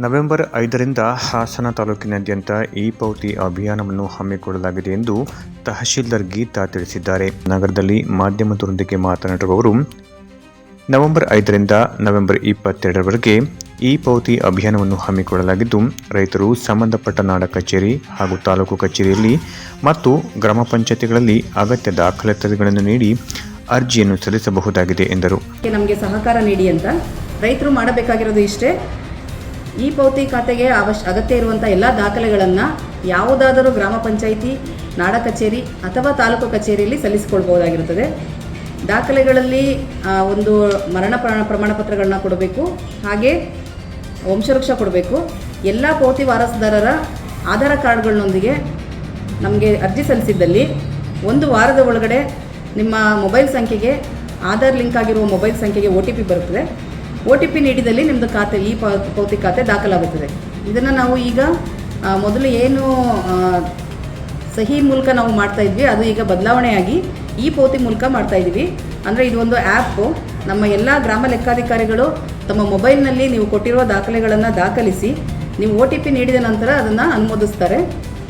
November ಐದರಿಂದ ಹಾಸನ ತಾಲೂಕಿನಾದ್ಯಂತ E ಪೌತಿ ಅಭಿಯಾನವನ್ನು ಹಮ್ಮಿಕೊಳ್ಳಲಾಗಿದೆ ಎಂದು ತಹಶೀಲ್ದಾರ್ ಗೀತಾ ತಿಳಿಸಿದ್ದಾರೆ. ನಗರದಲ್ಲಿ ಮಾಧ್ಯಮದೊಂದಿಗೆ ಮಾತನಾಡಿರುವ ಅವರು ನವೆಂಬರ್ ಐದರಿಂದ ನವೆಂಬರ್ ಇಪ್ಪತ್ತೆರಡರವರೆಗೆ ಇ ಪೌತಿ ಅಭಿಯಾನವನ್ನು ಹಮ್ಮಿಕೊಳ್ಳಲಾಗಿದ್ದು, ರೈತರು ಸಂಬಂಧಪಟ್ಟ ನಾಡ ಕಚೇರಿ ಹಾಗೂ ತಾಲೂಕು ಕಚೇರಿಯಲ್ಲಿ ಮತ್ತು ಗ್ರಾಮ ಪಂಚಾಯತಿಗಳಲ್ಲಿ ಅಗತ್ಯ ದಾಖಲಾತಿಗಳನ್ನು ನೀಡಿ ಅರ್ಜಿಯನ್ನು ಸಲ್ಲಿಸಬಹುದಾಗಿದೆ ಎಂದರು. ನಮಗೆ ಸಹಕಾರ ನೀಡಿ ಅಂತ ರೈತರು ಮಾಡಬೇಕಾಗಿರೋದು ಇಷ್ಟೇ. ಈ ಪೌತಿ ಖಾತೆಗೆ ಅವಶ್ಯ ಅಗತ್ಯ ಇರುವಂಥ ಎಲ್ಲ ದಾಖಲೆಗಳನ್ನು ಯಾವುದಾದರೂ ಗ್ರಾಮ ಪಂಚಾಯಿತಿ, ನಾಡ ಕಚೇರಿ ಅಥವಾ ತಾಲೂಕು ಕಚೇರಿಯಲ್ಲಿ ಸಲ್ಲಿಸಿಕೊಳ್ಬಹುದಾಗಿರುತ್ತದೆ. ದಾಖಲೆಗಳಲ್ಲಿ ಒಂದು ಮರಣ ಪ್ರ- ಪ್ರಮಾಣ ಪತ್ರಗಳನ್ನ ಕೊಡಬೇಕು, ಹಾಗೆ ವಂಶವೃಕ್ಷ ಕೊಡಬೇಕು. ಎಲ್ಲ ಪೌತಿ ವಾರಸುದಾರರ ಆಧಾರ ಕಾರ್ಡ್ಗಳನ್ನೊಂದಿಗೆ ನಮಗೆ ಅರ್ಜಿ ಸಲ್ಲಿಸಿದ್ದಲ್ಲಿ ಒಂದು ವಾರದ ಒಳಗಡೆ ನಿಮ್ಮ ಮೊಬೈಲ್ ಸಂಖ್ಯೆಗೆ, ಆಧಾರ್ ಲಿಂಕ್ ಆಗಿರುವ ಮೊಬೈಲ್ ಸಂಖ್ಯೆಗೆ ಒ ಟಿ ಪಿ ಬರುತ್ತದೆ. ಒ ಟಿ ಪಿ ನೀಡಿದಲ್ಲಿ ನಿಮ್ಮದು ಖಾತೆ, ಈ ಪಾವತಿ ಪೌತಿ ಖಾತೆ ದಾಖಲಾಗುತ್ತದೆ. ಇದನ್ನು ನಾವು ಈಗ ಮೊದಲು ಏನು ಸಹಿ ಮೂಲಕ ನಾವು ಮಾಡ್ತಾ ಇದ್ವಿ, ಅದು ಈಗ ಬದಲಾವಣೆಯಾಗಿ ಈ ಪೌತಿ ಮೂಲಕ ಮಾಡ್ತಾ ಇದ್ದೀವಿ. ಅಂದರೆ ಇದು ಒಂದು ಆ್ಯಪು ನಮ್ಮ ಎಲ್ಲ ಗ್ರಾಮ ಲೆಕ್ಕಾಧಿಕಾರಿಗಳು ತಮ್ಮ ಮೊಬೈಲ್ನಲ್ಲಿ ನೀವು ಕೊಟ್ಟಿರುವ ದಾಖಲೆಗಳನ್ನು ದಾಖಲಿಸಿ, ನೀವು ಒ ಟಿ ಪಿ ನೀಡಿದ ನಂತರ ಅದನ್ನು ಅನುಮೋದಿಸ್ತಾರೆ.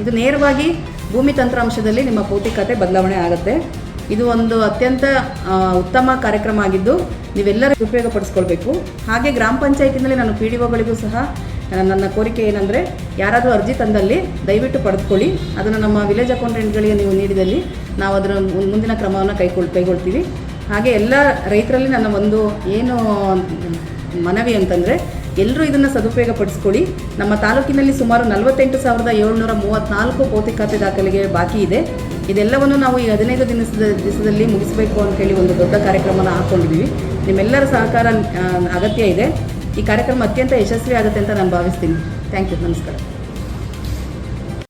ಇದು ನೇರವಾಗಿ ಭೂಮಿ ತಂತ್ರಾಂಶದಲ್ಲಿ ನಿಮ್ಮ ಪೌತಿ ಖಾತೆ ಬದಲಾವಣೆ ಆಗುತ್ತೆ. ಇದು ಒಂದು ಅತ್ಯಂತ ಉತ್ತಮ ಕಾರ್ಯಕ್ರಮ ಆಗಿದ್ದು ನೀವೆಲ್ಲರೂ ಉಪಯೋಗಪಡಿಸ್ಕೊಳ್ಬೇಕು. ಹಾಗೆ ಗ್ರಾಮ ಪಂಚಾಯತಿನಲ್ಲಿ ನಾನು ಪಿ ಡಿ ಒಗಳಿಗೂ ಸಹ ನನ್ನ ಕೋರಿಕೆ ಏನಂದರೆ ಯಾರಾದರೂ ಅರ್ಜಿ ತಂದಲ್ಲಿ ದಯವಿಟ್ಟು ಪಡೆದುಕೊಳ್ಳಿ. ಅದನ್ನು ನಮ್ಮ ವಿಲೇಜ್ ಅಕೌಂಟೆಂಟ್ಗಳಿಗೆ ನೀವು ನೀಡಿದಲ್ಲಿ ನಾವು ಅದರ ಮುಂದಿನ ಕ್ರಮವನ್ನು ಕೈಗೊಳ್ ಕೈಗೊಳ್ತೀವಿ. ಹಾಗೆ ಎಲ್ಲ ರೈತರಲ್ಲಿ ನನ್ನ ಒಂದು ಏನು ಮನವಿ ಅಂತಂದರೆ ಎಲ್ಲರೂ ಇದನ್ನು ಸದುಪಯೋಗಪಡಿಸ್ಕೊಳ್ಳಿ. ನಮ್ಮ ತಾಲೂಕಿನಲ್ಲಿ ಸುಮಾರು ನಲವತ್ತೆಂಟು ಸಾವಿರದ ಏಳ್ನೂರ ಮೂವತ್ತ್ನಾಲ್ಕು ಪೌತಿ ಖಾತೆ ದಾಖಲೆಗೆ ಬಾಕಿ ಇದೆ. ಇದೆಲ್ಲವನ್ನು ನಾವು ಈ ಹದಿನೈದು ದಿನದ ದಿವಸದಲ್ಲಿ ಮುಗಿಸಬೇಕು ಅಂತೇಳಿ ಒಂದು ದೊಡ್ಡ ಕಾರ್ಯಕ್ರಮನ ಹಾಕ್ಕೊಂಡಿದ್ದೀವಿ ನಿಮ್ಮೆಲ್ಲರ ಸಹಕಾರ ಅಗತ್ಯ ಇದೆ. ಈ ಕಾರ್ಯಕ್ರಮ ಅತ್ಯಂತ ಯಶಸ್ವಿ ಆಗುತ್ತೆ ಅಂತ ನಾನು ಭಾವಿಸ್ತೀನಿ. Thank you. ನಮಸ್ಕಾರ.